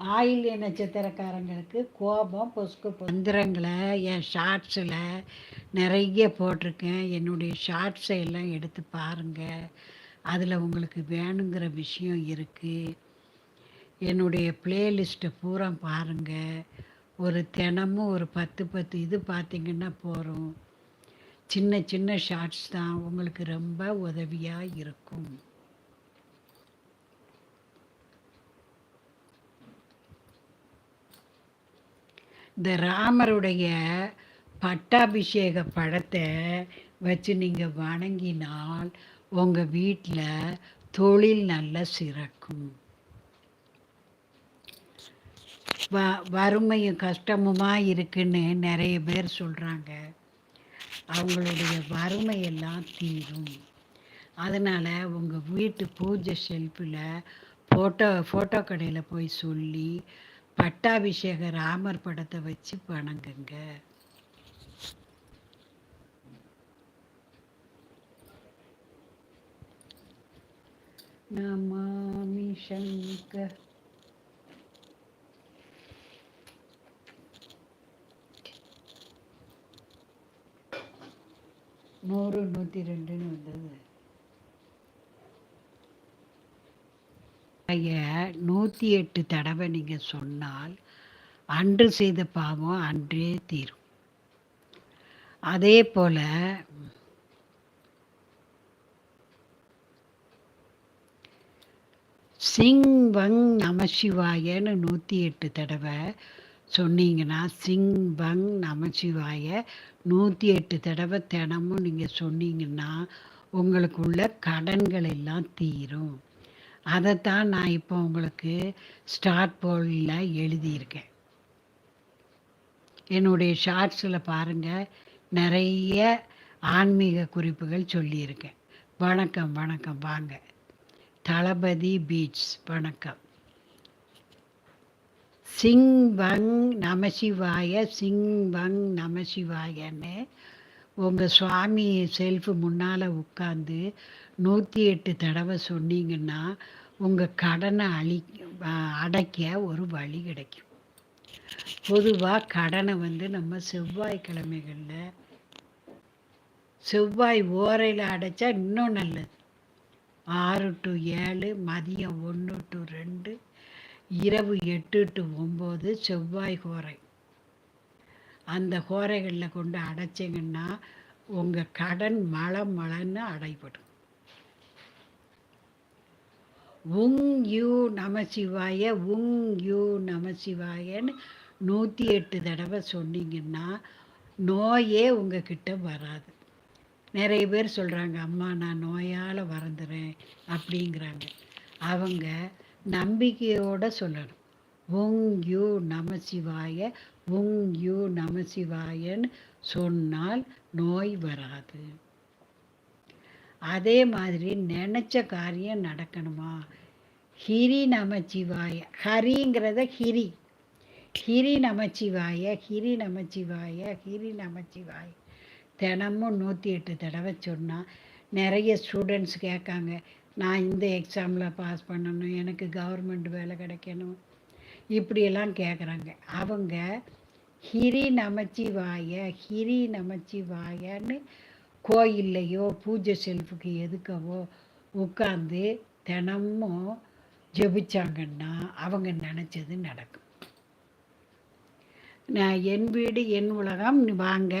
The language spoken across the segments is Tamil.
ஆயில்ய நட்சத்திரக்காரங்களுக்கு கோபம் பொசுக்கு மந்திரங்களை என் ஷார்ட்ஸில் நிறைய போட்டிருக்கேன். என்னுடைய ஷார்ட்ஸை எல்லாம் எடுத்து பாருங்கள் அதில் உங்களுக்கு வேணுங்கிற விஷயம் இருக்குது என்னுடைய ப்ளேலிஸ்ட்டை பூரா பாருங்கள் ஒரு தினமும் ஒரு பத்து பத்து இது பார்த்திங்கன்னா போகிறோம் சின்ன சின்ன ஷார்ட்ஸ் தான். உங்களுக்கு ரொம்ப உதவியாக இருக்கும். இந்த ராமருடைய பட்டாபிஷேக படத்தை வச்சு நீங்கள் வணங்கினால் உங்கள் வீட்டில் தொழில் நல்ல சிறக்கும். வ வறுமையும் கஷ்டமுமாக இருக்குன்னு நிறைய பேர் சொல்கிறாங்க அவங்களுடைய வறுமையெல்லாம் தீரும். அதனால் உங்கள் வீட்டு பூஜை ஷெல்ஃபில் ஃபோட்டோ ஃபோட்டோ கடையில் போய் சொல்லி பட்டாபிஷேக ராமர் படத்தை வச்சு வணங்குங்க. நமாமி சங்கர். நூறு நூற்றி ரெண்டுன்னு வந்தது. நூற்றி எட்டு தடவை நீங்கள் சொன்னால் அன்று செய்த பாவம் அன்றே தீரும். அதே போல் சிங் வங் நமசிவாயன்னு நூற்றி எட்டு தடவை சொன்னீங்கன்னா சிங் வங் நமசிவாய நூற்றி எட்டு தடவை தினமும் நீங்கள் சொன்னீங்கன்னா உங்களுக்கு உள்ள கடன்கள் எல்லாம் தீரும். அதைத்தான் நான் இப்போ உங்களுக்கு ஸ்டார்ட் போலில் எழுதியிருக்கேன். என்னுடைய ஷார்ட்ஸில் பாருங்கள் நிறைய ஆன்மீக குறிப்புகள் சொல்லியிருக்கேன். வணக்கம் வணக்கம் வாங்க. தளபதி பீட்ஸ் வணக்கம். சிங் வங் நமசிவாய சிங் வங் நமசிவாயன்னு உங்கள் சுவாமி செல்ஃபு முன்னால் உட்காந்து நூற்றி எட்டு தடவை சொன்னீங்கன்னா உங்கள் கடனை அழி அடைக்க ஒரு வழி கிடைக்கும். பொதுவாக கடனை வந்து நம்ம செவ்வாய்க்கிழமைகளில் செவ்வாய் ஓரையில் அடைச்சா இன்னும் நல்லது. ஆறு டு ஏழு மதியம் ஒன்று டு ரெண்டு இரவு எட்டு டு ஒம்பது செவ்வாய் கோரை அந்த கோரைகளில் கொண்டு அடைச்சிங்கன்னா உங்கள் கடன் மழை மழைன்னு அடைபடும். உங் யூ நமசிவாய உங் யூ நமசிவாயன்னு நூற்றி எட்டு தடவை சொன்னீங்கன்னா நோயே உங்ககிட்ட வராது. நிறைய பேர் சொல்கிறாங்க அம்மா நான் நோயால் வறந்துறேன் அப்படிங்கிறாங்க. அவங்க நம்பிக்கையோடு சொல்லணும். உங் யூ நமசிவாய உங் யூ நமசிவாயன்னு சொன்னால் நோய் வராது. அதே மாதிரி நினச்ச காரியம் நடக்கணுமா? ஹிரி நமச்சிவாய ஹரிங்கிறத ஹிரி. ஹிரி நமச்சிவாய ஹிரி நமச்சிவாய ஹிரி நமச்சிவாய. தினமும் நூற்றி எட்டு தடவை சொன்னால் நிறைய ஸ்டூடெண்ட்ஸ் கேட்காங்க நான் இந்த எக்ஸாமில் பாஸ் பண்ணணும் எனக்கு கவர்மெண்ட் வேலை கிடைக்கணும். இப்படியெல்லாம் கேட்குறாங்க அவங்க ஹிரி நமச்சிவாய ஹிரி நமச்சிவாயன்னு கோயில்லையோ பூஜை செல்ஃபுக்கு எதுக்கவோ உட்காந்து தினமும் ஜெபிச்சாங்கன்னா அவங்க நினச்சது நடக்கும். நான் என் வீடு என் உலகம் வாங்க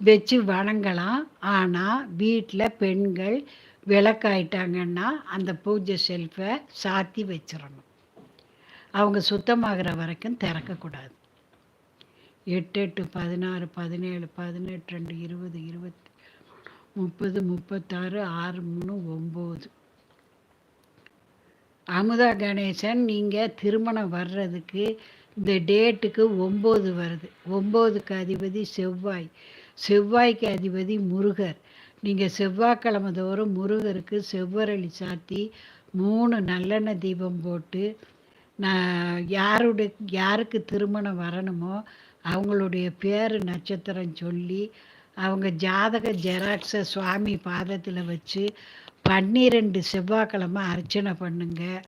வச்சு வணங்கலாம். ஆனால் வீட்டில் பெண்கள் விளக்காயிட்டாங்கன்னா அந்த பூஜை செல்ஃபை சாத்தி வச்சிடணும் அவங்க சுத்தமாகிற வரைக்கும் திறக்கக்கூடாது. எட்டு எட்டு பதினாறு பதினேழு பதினெட்டு ரெண்டு இருபது இருபத்தி முப்பது முப்பத்தாறு ஆறு மூணு ஒம்பது. அமுதா கணேசன் நீங்கள் திருமணம் வர்றதுக்கு இந்த டேட்டுக்கு ஒம்பது வருது. ஒம்போதுக்கு அதிபதி செவ்வாய். செவ்வாய்க்கு அதிபதி முருகர். நீங்கள் செவ்வாய்க்கிழமை தோறும் முருகருக்கு செவ்வரளி சாத்தி மூணு நல்லெண்ணெய் தீபம் போட்டு நான் யாருடைய யாருக்கு திருமணம் வரணுமோ அவங்களுடைய பேர் நட்சத்திரம் சொல்லி அவங்க ஜாதக ஜெராக்ஸை சுவாமி பாதத்தில் வச்சு பன்னிரெண்டு செவ்வாய்க்கிழமை அர்ச்சனை பண்ணுங்க.